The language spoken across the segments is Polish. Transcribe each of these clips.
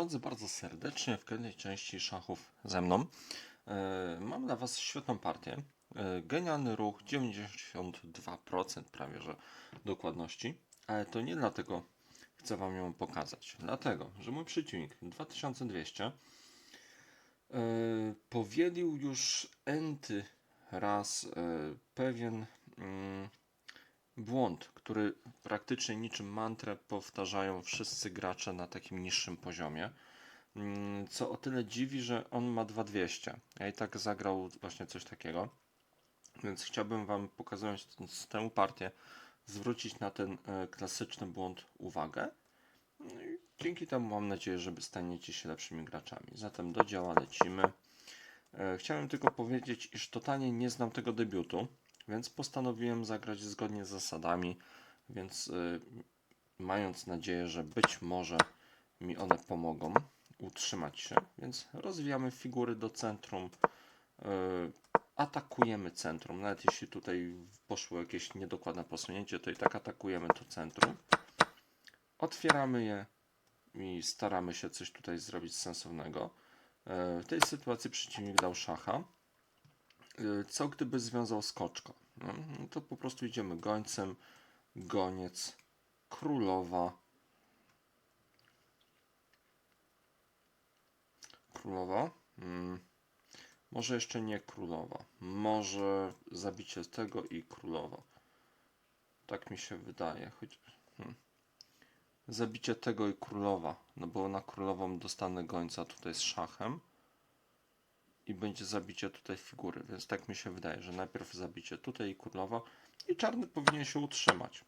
drodzy, bardzo serdecznie w kolejnej części szachów ze mną. E, Mam dla Was świetną partię. E, Genialny ruch 92% prawie że dokładności, ale to nie dlatego chcę Wam ją pokazać. Dlatego, że mój przeciwnik 2200 e, powielił już enty raz pewien mm, błąd, który praktycznie niczym mantrę powtarzają wszyscy gracze na takim niższym poziomie. Mm, Co o tyle dziwi, że on ma 2200. Ja i tak zagrał właśnie coś takiego. Więc chciałbym Wam pokazując tę partię zwrócić na ten e, klasyczny błąd uwagę. No dzięki temu mam nadzieję, że staniecie się lepszymi graczami. Zatem do dzieła lecimy. E, Chciałem tylko powiedzieć, iż totalnie nie znam tego debiutu, więc postanowiłem zagrać zgodnie z zasadami, więc y, mając nadzieję, że być może mi one pomogą utrzymać się, więc rozwijamy figury do centrum, y, atakujemy centrum, nawet jeśli tutaj poszło jakieś niedokładne posunięcie, to i tak atakujemy to centrum, otwieramy je i staramy się coś tutaj zrobić sensownego. E, W tej sytuacji przeciwnik dał szacha. E, Co gdyby związał skoczko? No, no to po prostu idziemy gońcem, goniec, królowa, królowa. Mm. Może jeszcze nie królowa. Może zabicie tego i królowa. Tak mi się wydaje. Choć, hmm. Zabicie tego i królowa. No bo na królową dostanę gońca tutaj z szachem. I będzie zabicie tutaj figury. Więc tak mi się wydaje, że najpierw zabicie tutaj i królowa. I czarny powinien się utrzymać.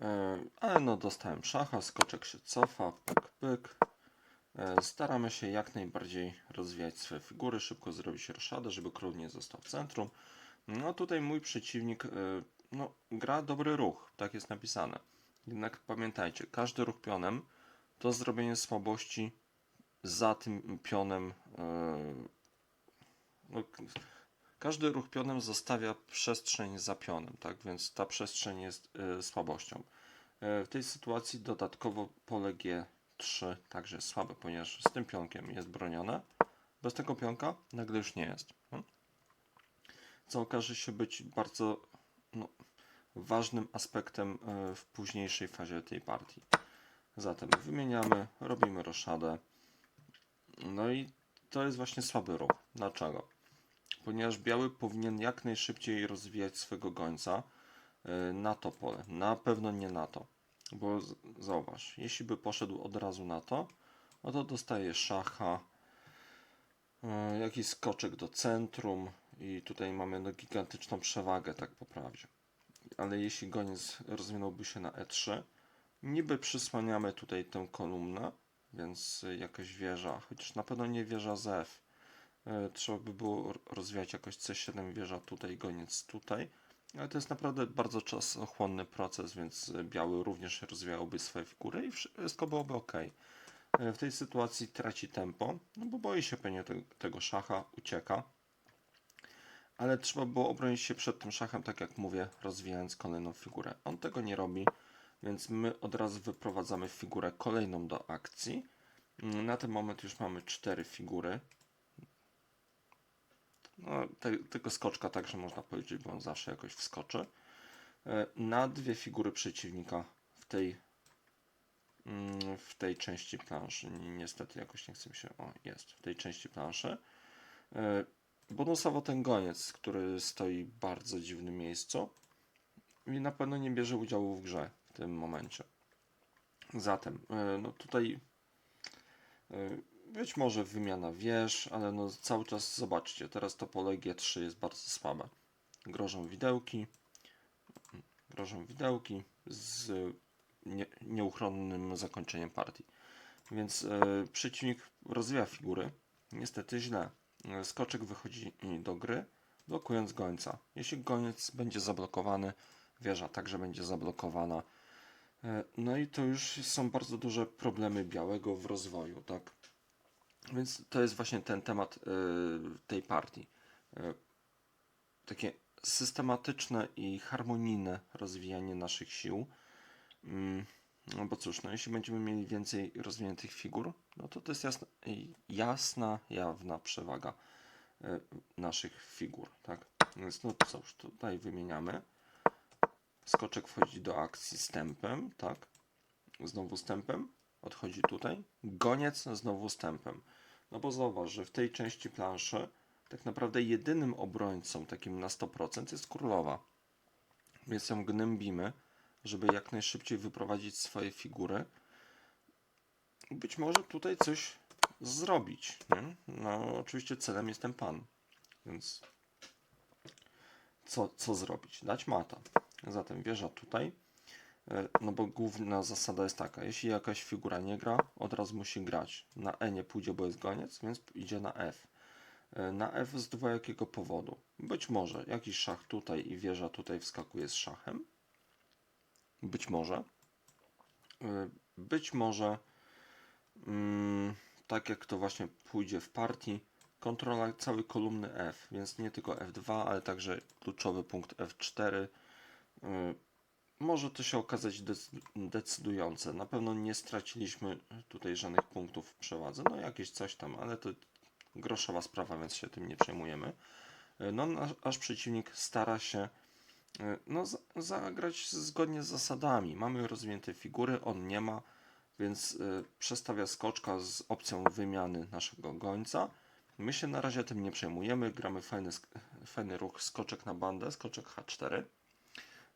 E, ale no dostałem szacha, skoczek się cofa, pyk, pyk. E, Staramy się jak najbardziej rozwijać swoje figury, szybko zrobić roszadę, żeby król nie został w centrum. No tutaj mój przeciwnik e, no, gra dobry ruch, tak jest napisane. Jednak pamiętajcie, każdy ruch pionem to zrobienie słabości za tym pionem. e, No, każdy ruch pionem zostawia przestrzeń za pionem, tak? Więc ta przestrzeń jest e, słabością. E, w tej sytuacji dodatkowo pole G3 także jest słabe, ponieważ z tym pionkiem jest bronione. Bez tego pionka nagle już nie jest. Hmm? Co okaże się być bardzo no, ważnym aspektem w późniejszej fazie tej partii. Zatem wymieniamy, robimy roszadę. No i to jest właśnie słaby ruch. Dlaczego? Ponieważ biały powinien jak najszybciej rozwijać swego gońca e, na to pole. Na pewno nie na to. Bo zauważ, jeśli by poszedł od razu na to, no to dostaje szacha, e, jakiś skoczek do centrum i tutaj mamy no gigantyczną przewagę tak po prawdzie. Ale jeśli goniec rozwinąłby się na E3, niby przysłaniamy tutaj tę kolumnę, więc y, jakaś wieża, chociaż na pewno nie wieża z F. E, Trzeba by było rozwijać jakoś C7 wieża tutaj, goniec tutaj. Ale to jest naprawdę bardzo czasochłonny proces, więc y, biały również rozwijałby swoje figury i wszystko byłoby ok. W tej sytuacji traci tempo, no bo boi się pewnie te, tego szacha, ucieka. Ale trzeba było obronić się przed tym szachem, tak jak mówię, rozwijając kolejną figurę. On tego nie robi, więc my od razu wyprowadzamy figurę kolejną do akcji. Mm, Na ten moment już mamy cztery figury. No, te, tego skoczka także można powiedzieć, bo on zawsze jakoś wskoczy. E, Na dwie figury przeciwnika w tej, mm, w tej części planszy. Ni- Niestety jakoś nie chcę mi się. O, jest w tej części planszy. E, Bonusowo ten goniec, który stoi w bardzo dziwnym miejscu i na pewno nie bierze udziału w grze w tym momencie. Zatem, e, no tutaj e, być może wymiana wież, ale no cały czas zobaczcie, teraz to pole G3 jest bardzo słabe. Grożą widełki, grożą widełki z nie, nieuchronnym zakończeniem partii. Więc e, przeciwnik rozwija figury, niestety źle. Skoczek wychodzi do gry, blokując gońca. Jeśli goniec będzie zablokowany, wieża także będzie zablokowana. E, No i to już są bardzo duże problemy białego w rozwoju, tak? Więc to jest właśnie ten temat e, tej partii. E, Takie systematyczne i harmonijne rozwijanie naszych sił. Mm, No bo cóż, no jeśli będziemy mieli więcej rozwiniętych figur, no to to jest jasna, jasna jawna przewaga naszych figur, tak? Więc no cóż, tutaj wymieniamy. Skoczek wchodzi do akcji stępem, tak? Znowu stępem, odchodzi tutaj. Goniec znowu stępem. No bo zauważ, że w tej części planszy tak naprawdę jedynym obrońcą takim na 100% jest królowa. Więc ją gnębimy, żeby jak najszybciej wyprowadzić swoje figury. Być może tutaj coś zrobić. Nie? No, oczywiście celem jest ten pan. Więc co, co zrobić? Dać mata. Zatem wieża tutaj. E, No bo główna zasada jest taka, jeśli jakaś figura nie gra, od razu musi grać. Na E nie pójdzie, bo jest goniec, więc idzie na F. E, Na F z dwojakiego powodu. Być może jakiś szach tutaj i wieża tutaj wskakuje z szachem. Być może. E, Być może mm, tak jak to właśnie pójdzie w partii, kontrola całej kolumny F, więc nie tylko F2, ale także kluczowy punkt F4. Y, Może to się okazać dec- decydujące. Na pewno nie straciliśmy tutaj żadnych punktów w przewadze. No jakieś coś tam, ale to groszowa sprawa, więc się tym nie przejmujemy. Y, No, aż- przeciwnik stara się y, no, za- zagrać zgodnie z zasadami. Mamy rozwinięte figury, on nie ma, więc przestawia skoczka z opcją wymiany naszego gońca. My się na razie tym nie przejmujemy, gramy fajny, fajny ruch skoczek na bandę, skoczek H4.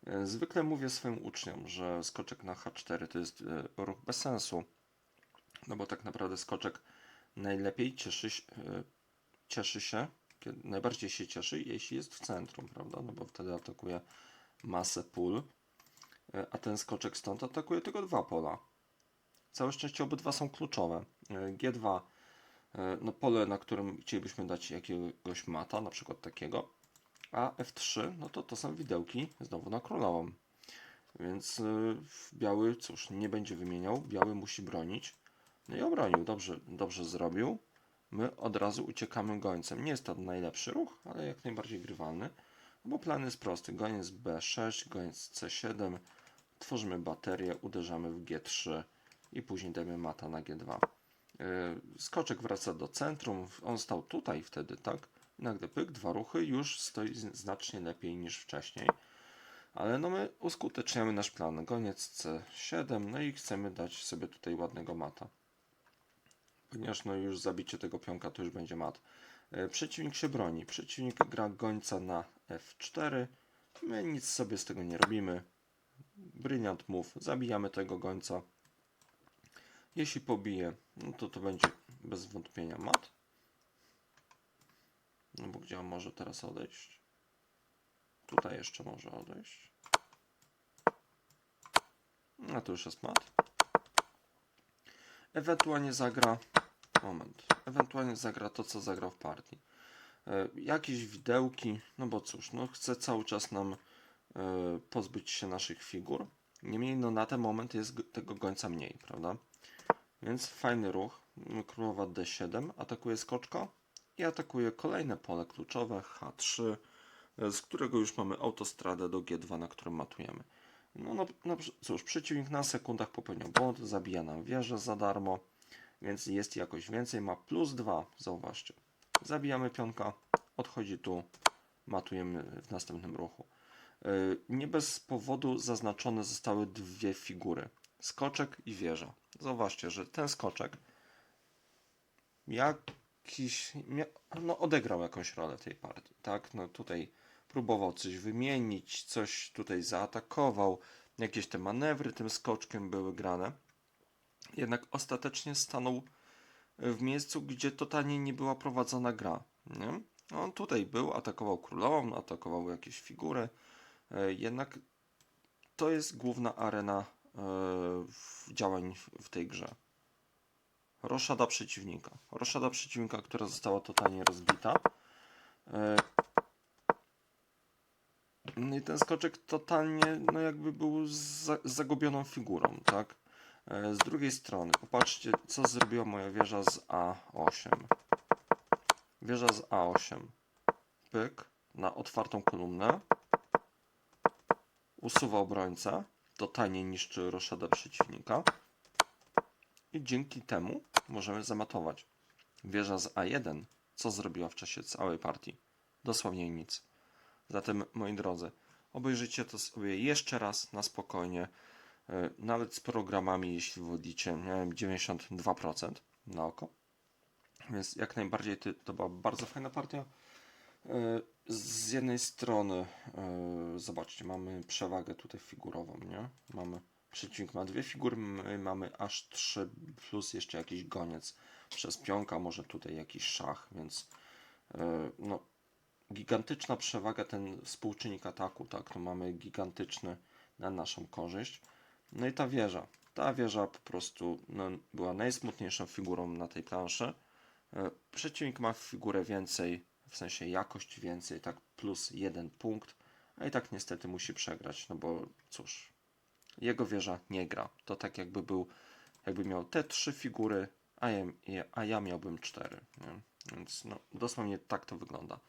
Y, Zwykle mówię swoim uczniom, że skoczek na H4 to jest y, ruch bez sensu, no bo tak naprawdę skoczek najlepiej cieszy, y, cieszy się, najbardziej się cieszy, jeśli jest w centrum, prawda? No bo wtedy atakuje masę pól, a ten skoczek stąd atakuje tylko dwa pola. Całe szczęście obydwa są kluczowe. Y, G2 E, no pole, na którym chcielibyśmy dać jakiegoś mata, na przykład takiego, a F3, no to to są widełki znowu na królową. Więc y, biały, cóż, nie będzie wymieniał, biały musi bronić. No i obronił, dobrze, dobrze zrobił. My od razu uciekamy gońcem. Nie jest to najlepszy ruch, ale jak najbardziej grywalny, bo plan jest prosty. Goniec B6, goniec C7, tworzymy baterię, uderzamy w G3 i później dajemy mata na G2. Yy, Skoczek wraca do centrum. On stał tutaj wtedy, tak? I nagle pyk, dwa ruchy, już stoi znacznie lepiej niż wcześniej. Ale no my uskuteczniamy nasz plan. Goniec C7, no i chcemy dać sobie tutaj ładnego mata. Ponieważ no już zabicie tego pionka to już będzie mat. Yy, Przeciwnik się broni. Przeciwnik gra gońca na F4. My nic sobie z tego nie robimy. Brilliant move. Zabijamy tego gońca. Jeśli pobije, no to to będzie bez wątpienia mat. No bo gdzie on może teraz odejść? Tutaj jeszcze może odejść. No to już jest mat. Ewentualnie zagra. Moment. Ewentualnie zagra to, co zagrał w partii. E, jakieś widełki, no bo cóż, no chce cały czas nam e, pozbyć się naszych figur. Niemniej no na ten moment jest tego gońca mniej, prawda? Więc fajny ruch. Królowa D7 atakuje skoczka i atakuje kolejne pole kluczowe H3, e, z którego już mamy autostradę do G2, na którym matujemy. No, no, no cóż, przeciwnik na sekundach popełnia błąd, zabija nam wieżę za darmo, więc jest jakoś więcej, ma plus 2, zauważcie. Zabijamy pionka, odchodzi tu, matujemy w następnym ruchu. E, Nie bez powodu zaznaczone zostały dwie figury. Skoczek i wieża. Zauważcie, że ten skoczek jakiś, no odegrał jakąś rolę w tej partii, tak? No tutaj próbował coś wymienić, coś tutaj zaatakował, jakieś te manewry tym skoczkiem były grane. Jednak ostatecznie stanął w miejscu, gdzie totalnie nie była prowadzona gra. Nie? On tutaj był, atakował królową, atakował jakieś figury. E, Jednak to jest główna arena działań w- w tej grze. Roszada przeciwnika. Roszada przeciwnika, która została totalnie rozbita. E, No i ten skoczek totalnie, no jakby był za, zagubioną figurą, tak? E, Z drugiej strony, popatrzcie, co zrobiła moja wieża z A8. Wieża z A8. Pyk na otwartą kolumnę. Usuwa obrońcę. Totalnie niszczy roszadę przeciwnika. I dzięki temu możemy zamatować. Wieża z A1, co zrobiła w czasie całej partii? Dosłownie nic. Zatem, moi drodzy, obejrzyjcie to sobie jeszcze raz na spokojnie, e, nawet z programami, jeśli wolicie, miałem 92% na oko. Więc jak najbardziej to była bardzo fajna partia. E, Z jednej strony, e, zobaczcie, mamy przewagę tutaj figurową, nie? Mamy, przeciwnik ma dwie figury, my mamy aż trzy, plus jeszcze jakiś goniec przez pionka, może tutaj jakiś szach, więc e, no, gigantyczna przewaga, ten współczynnik ataku, tak, to mamy gigantyczny na naszą korzyść. No i ta wieża, ta wieża po prostu no, była najsmutniejszą figurą na tej planszy. Przeciwnik ma figurę więcej, w sensie jakość więcej, tak plus jeden punkt, a i tak niestety musi przegrać, no bo cóż, jego wieża nie gra. To tak jakby był, jakby miał te trzy figury, a ja, a ja miałbym cztery. Nie? Więc no, dosłownie tak to wygląda.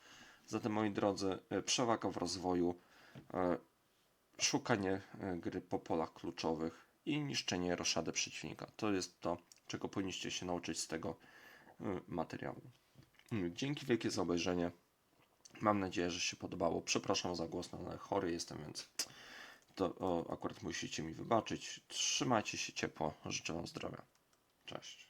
Zatem moi drodzy, e, przewaga w rozwoju, e, szukanie e, gry po polach kluczowych i niszczenie roszady przeciwnika. To jest to, czego powinniście się nauczyć z tego materiału. Dzięki wielkie za obejrzenie. Mam nadzieję, że się podobało. Przepraszam za głos, no, ale chory jestem, więc to akurat musicie mi wybaczyć. Trzymajcie się ciepło. Życzę Wam zdrowia. Cześć.